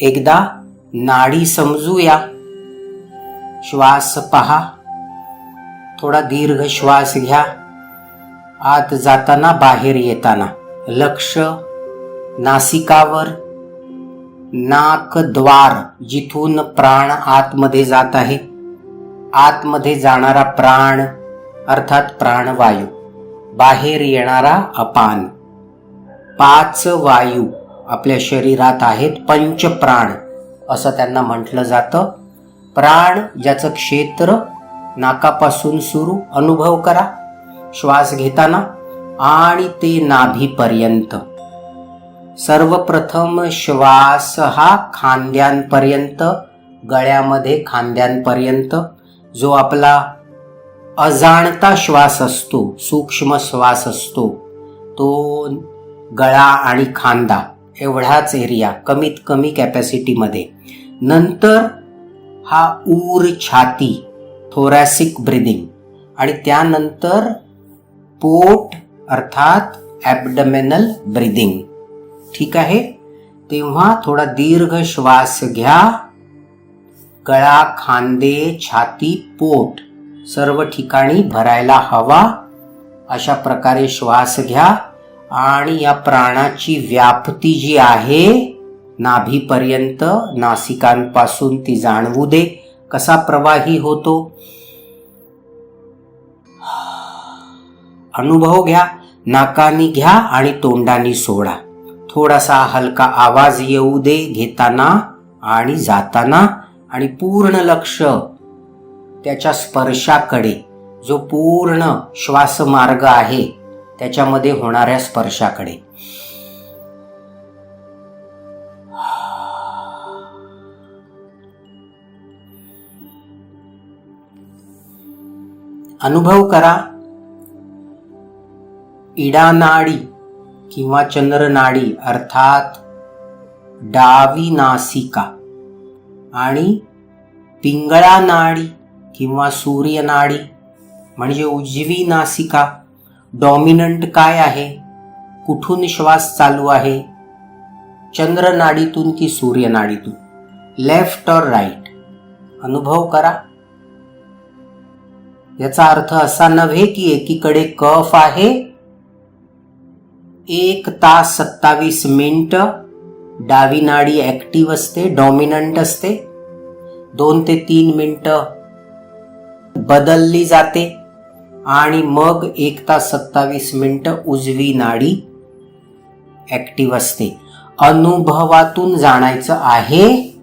एकदा नाडी समजूया. श्वास पहा. थोडा दीर्घ श्वास घ्या. आत जाताना बाहेर येताना. लक्ष नासिकावर. नाक द्वार जिथून प्राण आतमध्ये जात आहे. आतमध्ये जाणारा प्राण अर्थात प्राणवायू. बाहेर येणारा अपान. पाच वायू. आपल्या शरीरात आहेत पंचप्राण असं त्यांना म्हटलं जातं. प्राण ज्याचं क्षेत्र नाकापासून सुरू अनुभव करा श्वास घेताना आणि ते नाभीपर्यंत. सर्वप्रथम श्वास हा खांद्यांपर्यंत गळ्यामध्ये खांद्यांपर्यंत. जो आपला अजाणता श्वास असतो सूक्ष्म श्वास असतो तो गळा आणि खांदा एवढाच एरिया कमीत कमी कॅपॅसिटीमध्ये नंतर हा ऊर छाती थोरॅसिक ब्रिदिंग आणि त्यानंतर पोट अर्थात ॲबडमेनल ब्रिदिंग ठीक आहे? तेव्हा थोडा दीर्घ श्वास घ्या. गळा खांदे छाती पोट सर्व ठिकाणी भरायला हवा. अशा प्रकारे श्वास घ्या. आणि या प्राणाची व्याप्ती जी आहे नाभीपर्यंत नासिकांपासून ती जाणवू दे. कसा प्रवाही होतो? अनुभव घ्या नाकानी घ्या आणि तोंडानी सोडा. थोडासा हलका आवाज येऊ दे घेताना आणि जाताना आणि पूर्ण लक्ष त्याच्या स्पर्शाकडे जो पूर्ण श्वासमार्ग आहे. त्याच्यामध्ये होणाऱ्या स्पर्शाकडे. अनुभव करा. इडानाडी किंवा चंद्रनाडी अर्थात डावी नासिका आणि पिंगळा नाडी किंवा सूर्यनाडी म्हणजे उजवी नासिका डॉमिनंट काय आहे? कुठून श्वास चालू आहे? चंद्रनाडीतून की सूर्यनाडीतून? लेफ्ट और राईट अनुभव करा. याचा अर्थ असा नव्हे की एकीकडे कफ आहे. एक तास सत्तावीस मिनिट. डावी नाडी ऍक्टिव्ह असते डॉमिनंट असते. दोन ते तीन मिनिट. बदलली जाते. आणि मग एक तास सत्तावीस मिनटं उजवी नाडी ॲक्टिव्ह असते. अनुभवातून जाणायचं आहे.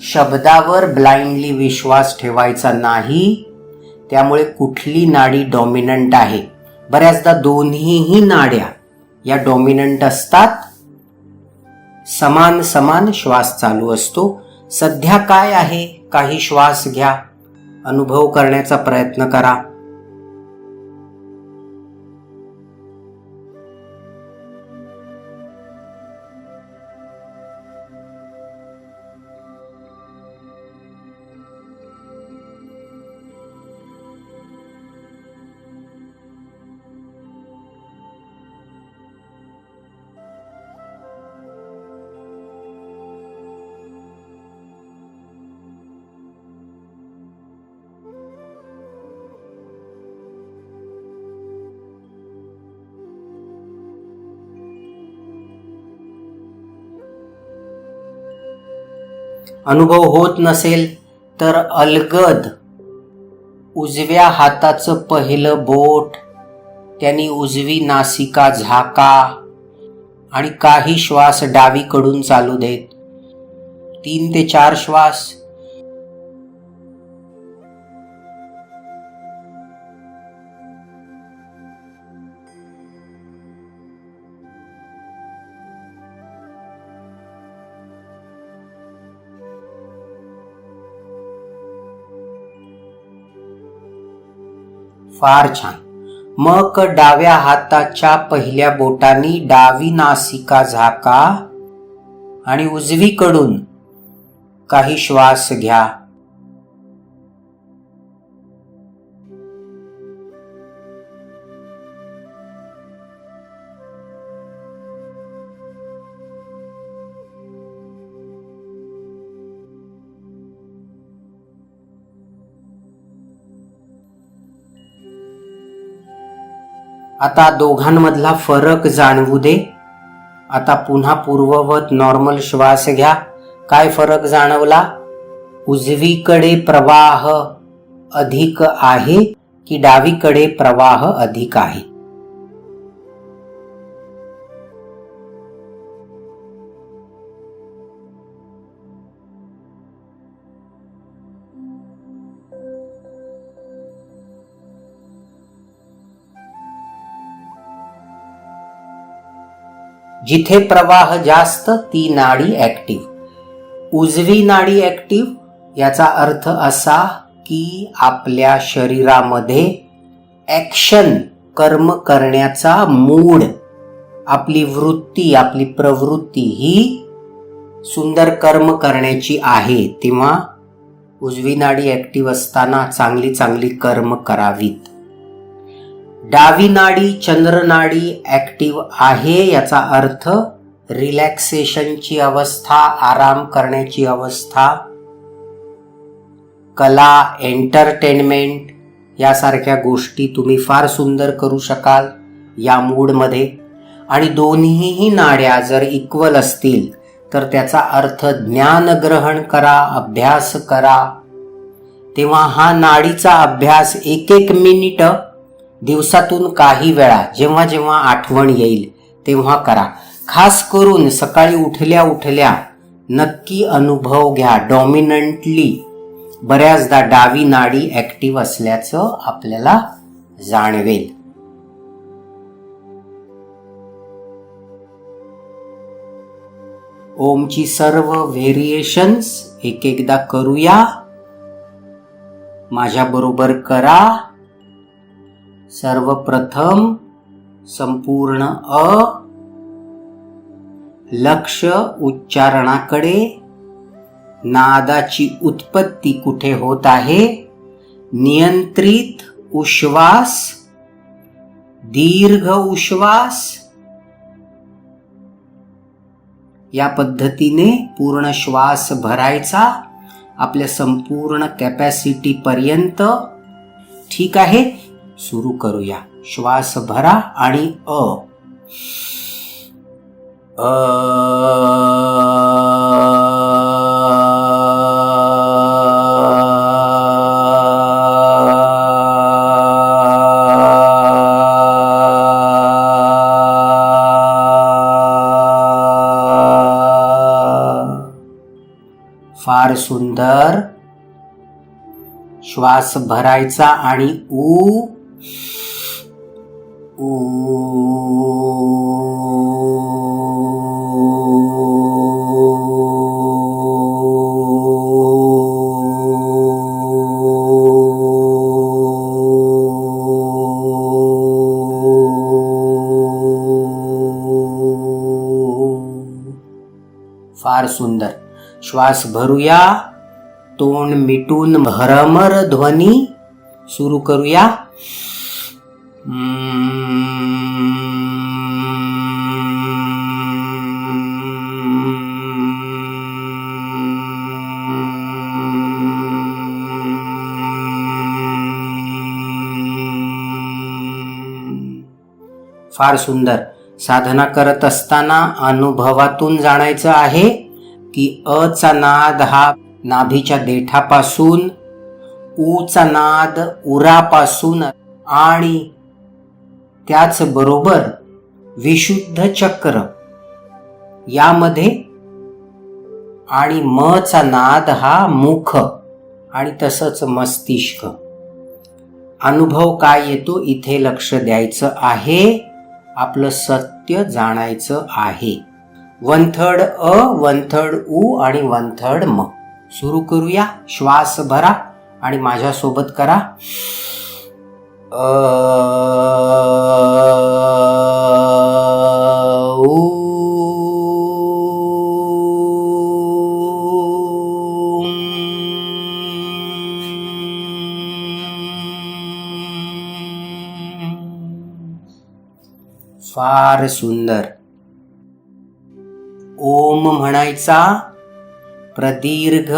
शब्दावर ब्लाइंडली विश्वास ठेवायचा नाही. त्यामुळे कुठली नाडी डॉमिनंट आहे? बऱ्याचदा दोन्हीही नाड्या या डॉमिनंट असतात. समान समान श्वास चालू असतो. सध्या काय आहे? काही श्वास घ्या. अनुभव करण्याचा प्रयत्न करा. अनुभव होत नसेल तर अलगद उजव्या हाताचं पहिलं बोट त्यांनी उजवी नासिका झाका आणि काही श्वास डावीकडून चालू देत. तीन ते चार श्वास फार छान. मग डाव्या हाताच्या पहिल्या बोटानी डावी नासिका झाका आणि उजवीकडून काही श्वास घ्या. आता दोघांमधला फरक जाणवू दे. आता पुन्हा पूर्ववत नॉर्मल श्वास घ्या. काय फरक जाणवला? उजवीकडे प्रवाह अधिक आहे की डावीकडे प्रवाह अधिक आहे? जिथे प्रवाह जास्त ती नाडी ॲक्टिव्ह उजवी नाडी ॲक्टिव्ह याचा अर्थ असा की आपल्या शरीरामध्ये ॲक्शन कर्म करण्याचा मूड आपली वृत्ती आपली प्रवृत्ती ही सुंदर कर्म करण्याची आहे तेव्हा उजवी नाडी ॲक्टिव्ह असताना चांगली चांगली कर्म करावीत. डावी नाडी चंद्रनाडी ॲक्टिव्ह आहे याचा अर्थ रिलॅक्सेशनची अवस्था आराम करण्याची अवस्था कला एंटरटेनमेंट यासारख्या गोष्टी तुम्ही फार सुंदर करू शकाल या मूडमध्ये. आणि दोन्हीही नाड्या जर इक्वल असतील तर त्याचा अर्थ ज्ञान ग्रहण करा अभ्यास करा. तेव्हा हा नाडीचा अभ्यास एक एक मिनिट दिवसातून काही वेळा जेव्हा जेव्हा आठवण येईल तेव्हा करा. खास करून सकाळी उठल्या उठल्या नक्की अनुभव घ्या. डॉमिनंटली बऱ्याचदा डावी नाडी ॲक्टिव्ह असल्याचं आपल्याला जाणवेल. ओमची सर्व व्हेरिएशन्स एक एकदा करूया. माझ्याबरोबर करा. सर्वप्रथम संपूर्ण अ लक्ष उच्चारणाकडे. नादाची उत्पत्ती कुठे होत आहे? नियंत्रित उश्वास दीर्घ उश्वास. या पद्धतीने पूर्ण श्वास भरायचा आपल्या संपूर्ण कॅपॅसिटी पर्यंत. ठीक आहे? सुरू करूया. श्वास भरा आणि अ. फार सुंदर. श्वास भरायचा आणि ऊ ऊ फार सुंदर. श्वास भरूया तोंड मिटून भरमर ध्वनी सुरू करूया. फार सुंदर. साधना करत असताना अनुभवातून जाणायचं आहे की अचा नाद हा नाभीच्या देठापासून ऊचा नाद उरापासून आणि त्याचबरोबर विशुद्ध चक्र. यामध्ये आणि मचा नाद हा मुख आणि तसंच मस्तिष्क. अनुभव काय येतो इथे लक्ष द्यायचं आहे. आपलं सत्य जाणायचं आहे. One third uh one third uh आणि वन थर्ड म. सुरू करूया. श्वास भरा आणि माझ्यासोबत करा. फार सुंदर. ओम म्हणायचा प्रदीर्घ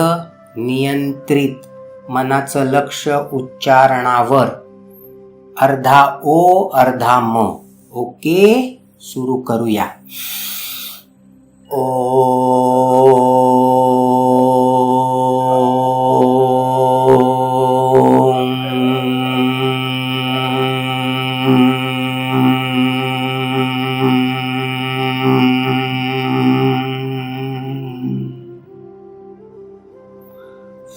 नियंत्रित मनाचं लक्ष उच्चारणावर. अर्धा ओ अर्धा म। ओके सुरू करूया।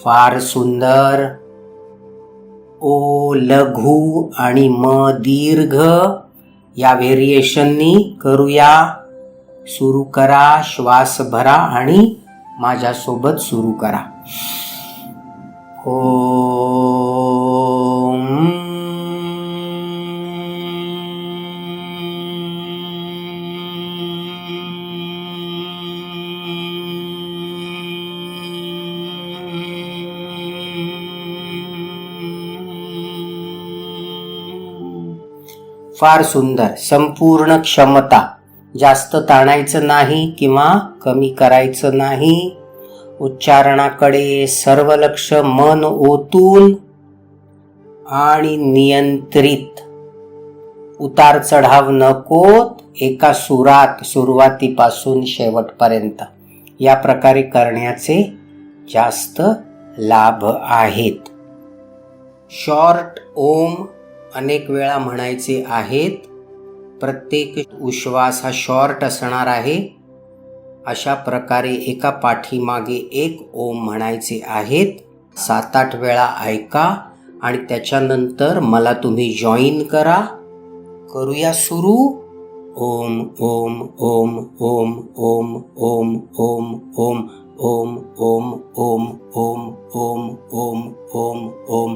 फार सुंदर ओ लघु आणि म दीर्घ या व्हेरिएशननी करूया. सुरू करा श्वास भरा आणि माझ्यासोबत सुरू करा. फार सुंदर संपूर्ण क्षमता. जास्त ताणायचं नाही किंवा कमी करायचं नाही. उच्चारणाकडे सर्व लक्ष मन ओतून आणि नियंत्रित. उतार चढाव नकोत एका सुरात सुरुवातीपासून शेवटपर्यंत. या प्रकारे करण्याचे जास्त लाभ आहेत. शॉर्ट ओम अनेक वेळा म्हणायचे आहेत प्रत्येक उश्वास हा शॉर्ट असणार आहे अशा प्रकारे एका पाठीमागे एक ओम म्हणायचे आहेत सात आठ वेळा ऐका आणि त्याच्यानंतर मला तुम्ही जॉईन करा करूया सुरू ओम ओम ओम ओम ओम ओम ओम ओम ओम ओम ओम ओम ओम ओम ओम ओम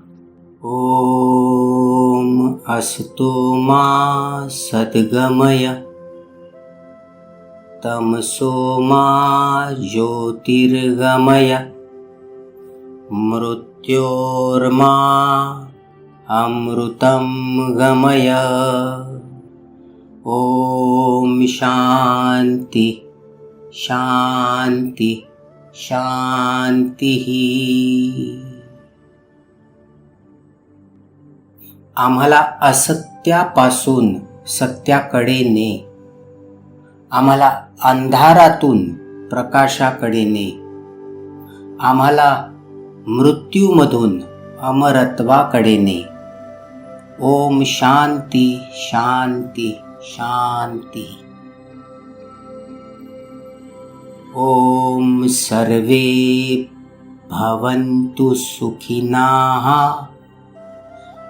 ॐ अस्तु मा सद्गमय। तमसो मा ज्योतिर्गमय। मृत्योर्मा अमृतं गमय। ॐ शान्ति शान्ति शान्तिः आम्हाला असत्यापासून सत्याकडे ने. आम्हाला अंधारातून प्रकाशाकडे ने. आम्हाला मृत्यूमधून अमरत्वाकडे ने. ओम शांती शांती शांती. ओम सर्वे भवन्तु सुखिनाः.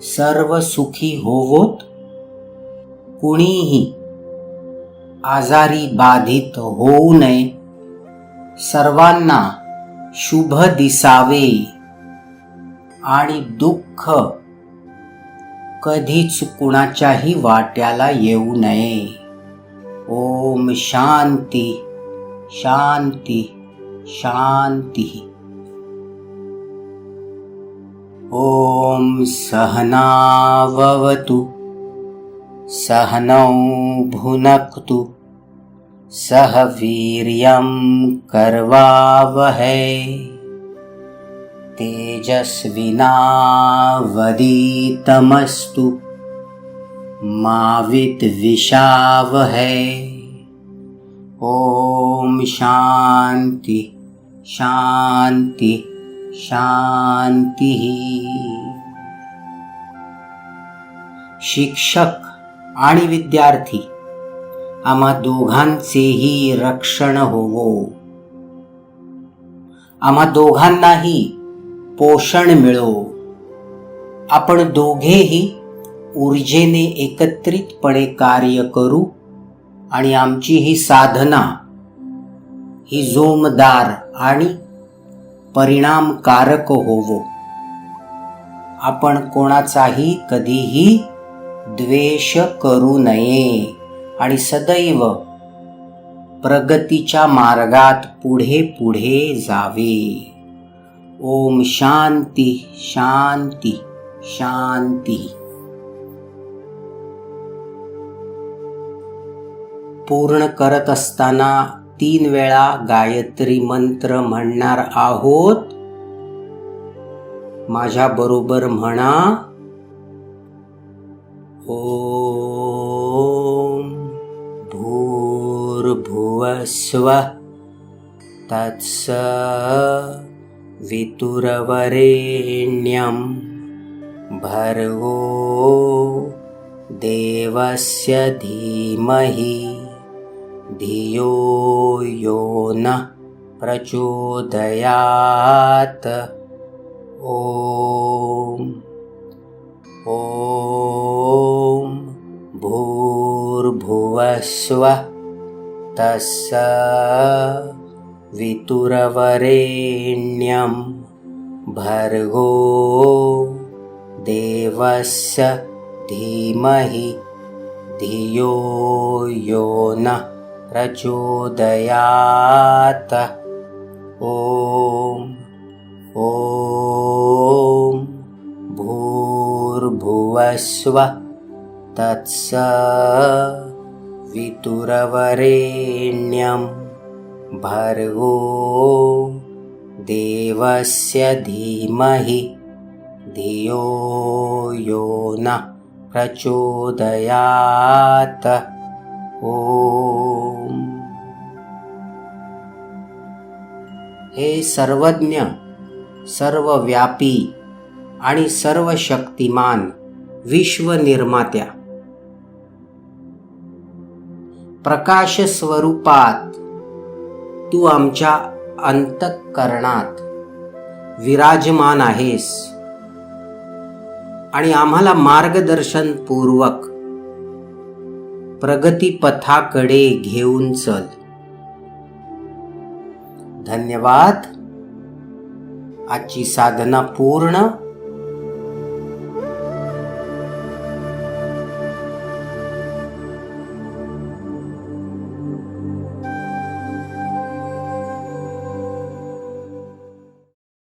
सर्व सुखी होवोत कुणीही आजारी बाधित होऊ नये. सर्वांना शुभ दिसावे आणि दुःख कधीच कुणाच्याही वाट्याला येऊ नये. ओम शांती शांती शांती. ॐ सहनाववतु सहनौ भुनक्तु सह वीर्यं कर्वावहै। तेजस्विनावदीतमस्तु मा विद्विषावहै ॐ शान्ति शान्ति शान्तिः शिक्षक आणि विद्यार्थी आम्हा दोघांचेही रक्षण होवो. आम्हा दोघांनाही पोषण मिळो. आपण दोघेही ऊर्जेने एकत्रितपणे कार्य करू आणि आमची ही साधना ही जोमदार आणि परिणामकारक होवो. आपण कोणाचाही कधीही द्वेष करू नये आणि सदैव प्रगतीच्या मार्गात पुढे पुढे जावे. ओम शांती शांती शांती. पूर्ण करत असताना तीन वेळा गायत्री मंत्र म्हणणार आहोत. माझ्या बरोबर म्हणा. ओम भूर्भुवस्व तत्स वितुरवरेण्यं भर्गो देवस्य धीमहि। धियो यो न प्रचोदयात्। ॐ ॐ भूर्भुवस्व तस्य वितुरवरेण्यं भर्गो देवस्य धीमहि धियो यो न प्रचोदयात्। ॐ ॐ भूर्भुवस्व तत्स वितुरवरेण्यं भर्गो देवस्य धीमहि। धियो यो न प्रचोदयात्। ॐ हे सर्वज्ञ सर्वव्यापी आणि सर्व शक्तिमान विश्वनिर्मात्या. प्रकाश स्वरूपात तू आमच्या अंतःकरणात विराजमान आहेस आणि आम्हाला मार्गदर्शन पूर्वक प्रगतीपथाकडे घेऊन चल. धन्यवाद. आजची साधना पूर्ण